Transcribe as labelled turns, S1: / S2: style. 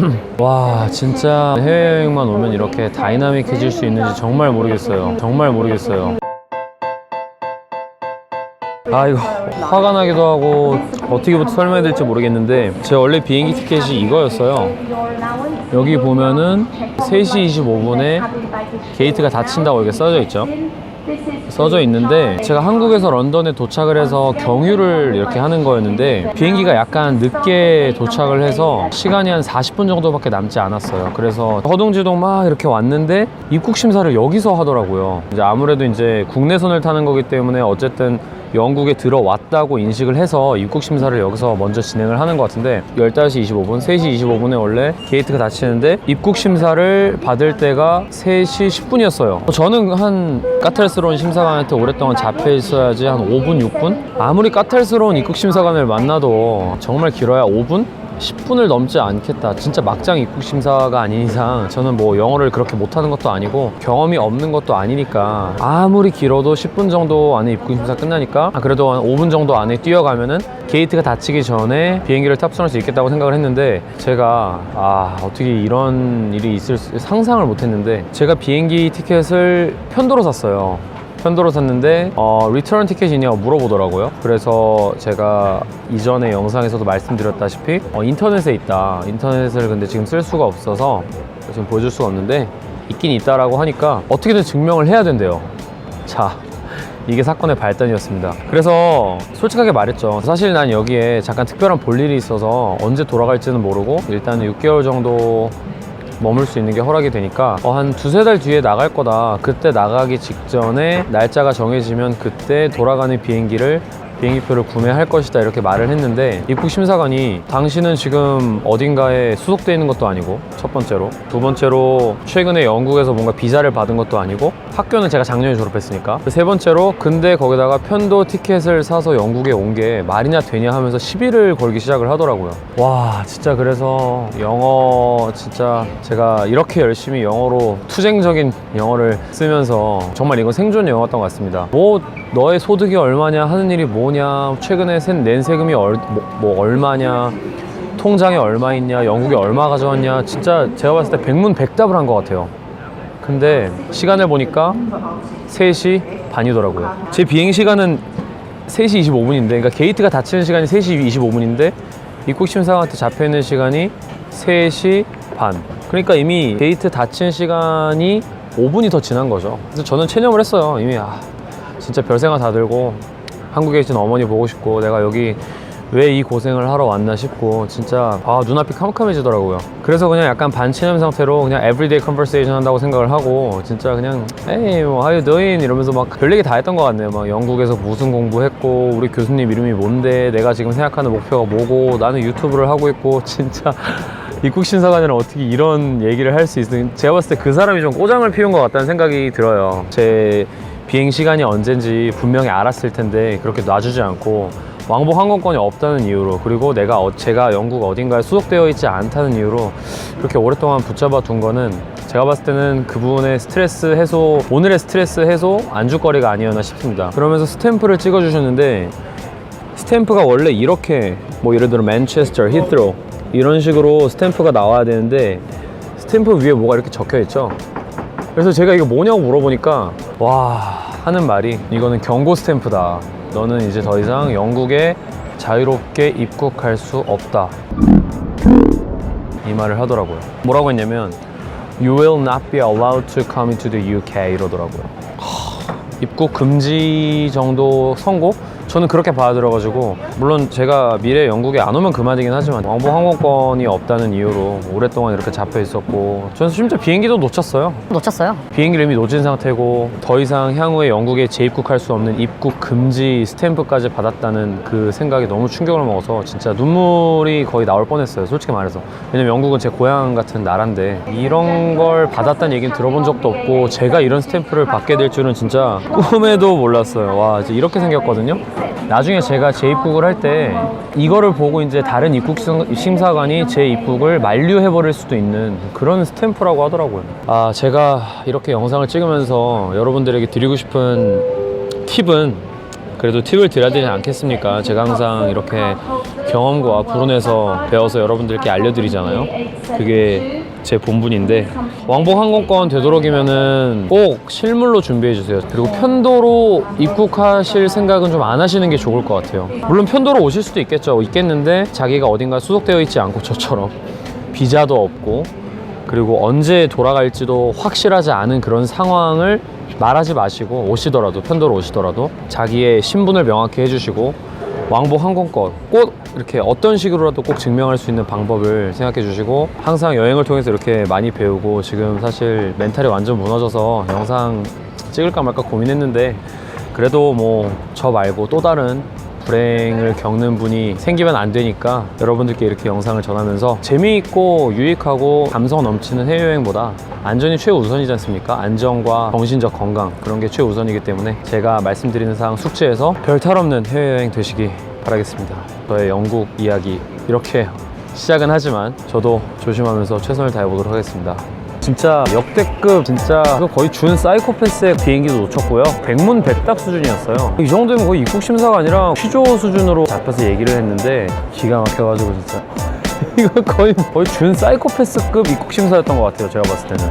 S1: 와 진짜 해외여행만 오면 이렇게 다이나믹해질 수 있는지 정말 모르겠어요. 정말 모르겠어요. 아 이거 화가 나기도 하고 어떻게부터 설명해야 될지 모르겠는데 제 원래 비행기 티켓이 이거였어요. 여기 보면은 3시 25분에 게이트가 닫힌다고 이렇게 써져 있죠 써져 있는데 제가 한국에서 런던에 도착을 해서 경유를 이렇게 하는 거였는데 비행기가 약간 늦게 도착을 해서 시간이 한 40분 정도밖에 남지 않았어요. 그래서 허둥지둥 막 이렇게 왔는데 입국 심사를 여기서 하더라고요. 이제 아무래도 이제 국내선을 타는 거기 때문에 어쨌든 영국에 들어왔다고 인식을 해서 입국 심사를 여기서 먼저 진행을 하는 것 같은데 15시 25분, 3시 25분에 원래 게이트가 닫히는데 입국 심사를 받을 때가 3시 10분이었어요. 저는 한 까탈스러운 심사관한테 오랫동안 잡혀 있어야지 한 5분, 6분? 아무리 까탈스러운 입국 심사관을 만나도 정말 길어야 5분? 10분을 넘지 않겠다. 진짜 막장 입국 심사가 아닌 이상 저는 뭐 영어를 그렇게 못하는 것도 아니고 경험이 없는 것도 아니니까 아무리 길어도 10분 정도 안에 입국 심사 끝나니까 아, 그래도 한 5분 정도 안에 뛰어가면은 게이트가 닫히기 전에 비행기를 탑승할 수 있겠다고 생각을 했는데 제가 아 어떻게 이런 일이 있을 수, 상상을 못했는데 제가 비행기 티켓을 편도로 샀어요. 편도로 샀는데 어, 리터런 티켓이냐고 물어보더라고요. 그래서 제가 이전에 영상에서도 말씀드렸다시피 어, 인터넷에 있다. 인터넷을 근데 지금 쓸 수가 없어서 지금 보여줄 수가 없는데 있긴 있다라고 하니까 어떻게든 증명을 해야 된대요. 자. 이게 사건의 발단이었습니다. 그래서 솔직하게 말했죠. 사실 난 여기에 잠깐 특별한 볼일이 있어서 언제 돌아갈지는 모르고 일단 6개월 정도 머물 수 있는 게 허락이 되니까 어, 한 두세 달 뒤에 나갈 거다. 그때 나가기 직전에 날짜가 정해지면 그때 돌아가는 비행기를 비행기표를 구매할 것이다 이렇게 말을 했는데 입국 심사관이 당신은 지금 어딘가에 수속돼 있는 것도 아니고 첫 번째로 두 번째로 최근에 영국에서 뭔가 비자를 받은 것도 아니고 학교는 제가 작년에 졸업했으니까 세 번째로 근데 거기다가 편도 티켓을 사서 영국에 온 게 말이냐 되냐 하면서 시비를 걸기 시작을 하더라고요. 와 진짜 그래서 영어 진짜 제가 이렇게 열심히 영어로 투쟁적인 영어를 쓰면서 정말 이건 생존 영어였던 것 같습니다. 뭐 너의 소득이 얼마냐 하는 일이 뭐냐 최근에 세- 낸 세금이 얼, 뭐, 뭐 얼마냐 통장에 얼마 있냐 영국에 얼마 가져왔냐 진짜 제가 봤을 때 백문백답을 한 것 같아요. 근데 시간을 보니까 3시 반이더라고요. 제 비행 시간은 3시 25분인데 그러니까 게이트가 닫히는 시간이 3시 25분인데 입국 심사관한테 잡혀 있는 시간이 3시 반. 그러니까 이미 게이트 닫힌 시간이 5분이 더 지난 거죠. 그래서 저는 체념을 했어요. 이미 아 진짜 별생각 다 들고 한국에 계신 어머니 보고 싶고 내가 여기 왜 이 고생을 하러 왔나 싶고 진짜 아 눈앞이 캄캄해지더라고요. 그래서 그냥 약간 반체념 상태로 그냥 everyday conversation 한다고 생각을 하고 진짜 그냥 에이 뭐 how you doing? 이러면서 막 별 얘기 다 했던 것 같네요. 막 영국에서 무슨 공부했고 우리 교수님 이름이 뭔데 내가 지금 생각하는 목표가 뭐고 나는 유튜브를 하고 있고 진짜 입국 심사관이랑 어떻게 이런 얘기를 할 수 있는 제가 봤을 때 그 사람이 좀 꼬장을 피운 것 같다는 생각이 들어요. 제 비행 시간이 언젠지 분명히 알았을 텐데 그렇게 놔주지 않고 왕복 항공권이 없다는 이유로 그리고 내가 어- 제가 영국 어딘가에 수속되어 있지 않다는 이유로 그렇게 오랫동안 붙잡아 둔 거는 제가 봤을 때는 그분의 스트레스 해소 오늘의 스트레스 해소 안주거리가 아니었나 싶습니다. 그러면서 스탬프를 찍어 주셨는데 스탬프가 원래 이렇게 뭐 예를 들어 맨체스터, 히트로 이런 식으로 스탬프가 나와야 되는데 스탬프 위에 뭐가 이렇게 적혀 있죠 그래서 제가 이거 뭐냐고 물어보니까 와 하는 말이 이거는 경고 스탬프다. 너는 이제 더 이상 영국에 자유롭게 입국할 수 없다. 이 말을 하더라고요. 뭐라고 했냐면 You will not be allowed to come into the UK 이러더라고요. 하, 입국 금지 정도 선고? 저는 그렇게 받아들여가지고 물론 제가 미래 영국에 안 오면 그만이긴 하지만 왕복 항공권이 없다는 이유로 오랫동안 이렇게 잡혀 있었고 저는 심지어 비행기도 놓쳤어요.
S2: 놓쳤어요.
S1: 비행기를 이미 놓친 상태고 더 이상 향후에 영국에 재입국할 수 없는 입국 금지 스탬프까지 받았다는 그 생각이 너무 충격을 먹어서 진짜 눈물이 거의 나올 뻔했어요 솔직히 말해서. 왜냐면 영국은 제 고향 같은 나라인데 이런 걸 받았다는 얘기는 들어본 적도 없고 제가 이런 스탬프를 받게 될 줄은 진짜 꿈에도 몰랐어요. 와 이제 이렇게 생겼거든요 나중에 제가 재입국을 할 때 이거를 보고 이제 다른 입국 심- 심사관이 제 입국을 만류해버릴 수도 있는 그런 스탬프라고 하더라고요. 아, 제가 이렇게 영상을 찍으면서 여러분들에게 드리고 싶은 팁은 그래도 팁을 드려야 되지 않겠습니까? 제가 항상 이렇게 경험과 불운에서 배워서 여러분들께 알려드리잖아요. 그게 제 본분인데 왕복 항공권 되도록이면은 꼭 실물로 준비해 주세요. 그리고 편도로 입국하실 생각은 좀 안 하시는 게 좋을 것 같아요. 물론 편도로 오실 수도 있겠죠. 있겠는데 자기가 어딘가 수속되어 있지 않고 저처럼 비자도 없고 그리고 언제 돌아갈지도 확실하지 않은 그런 상황을 말하지 마시고 오시더라도 편도로 오시더라도 자기의 신분을 명확히 해주시고 왕복 항공권 꼭 이렇게 어떤 식으로라도 꼭 증명할 수 있는 방법을 생각해 주시고 항상 여행을 통해서 이렇게 많이 배우고 지금 사실 멘탈이 완전 무너져서 영상 찍을까 말까 고민했는데 그래도 뭐 저 말고 또 다른 불행을 겪는 분이 생기면 안 되니까 여러분들께 이렇게 영상을 전하면서 재미있고 유익하고 감성 넘치는 해외여행보다 안전이 최우선이지 않습니까? 안전과 정신적 건강 그런 게 최우선이기 때문에 제가 말씀드리는 사항 숙지해서 별 탈 없는 해외여행 되시기 바라겠습니다. 저의 영국 이야기 이렇게 시작은 하지만 저도 조심하면서 최선을 다해보도록 하겠습니다. 진짜 역대급 진짜 그거 거의 준 사이코패스의 비행기도 놓쳤고요. 백문백답 수준이었어요. 이 정도면 거의 입국 심사가 아니라 취조 수준으로 잡혀서 얘기를 했는데 기가 막혀가지고 진짜. 이거 거의 거의 준 사이코패스급 입국 심사였던 것 같아요 제가 봤을 때는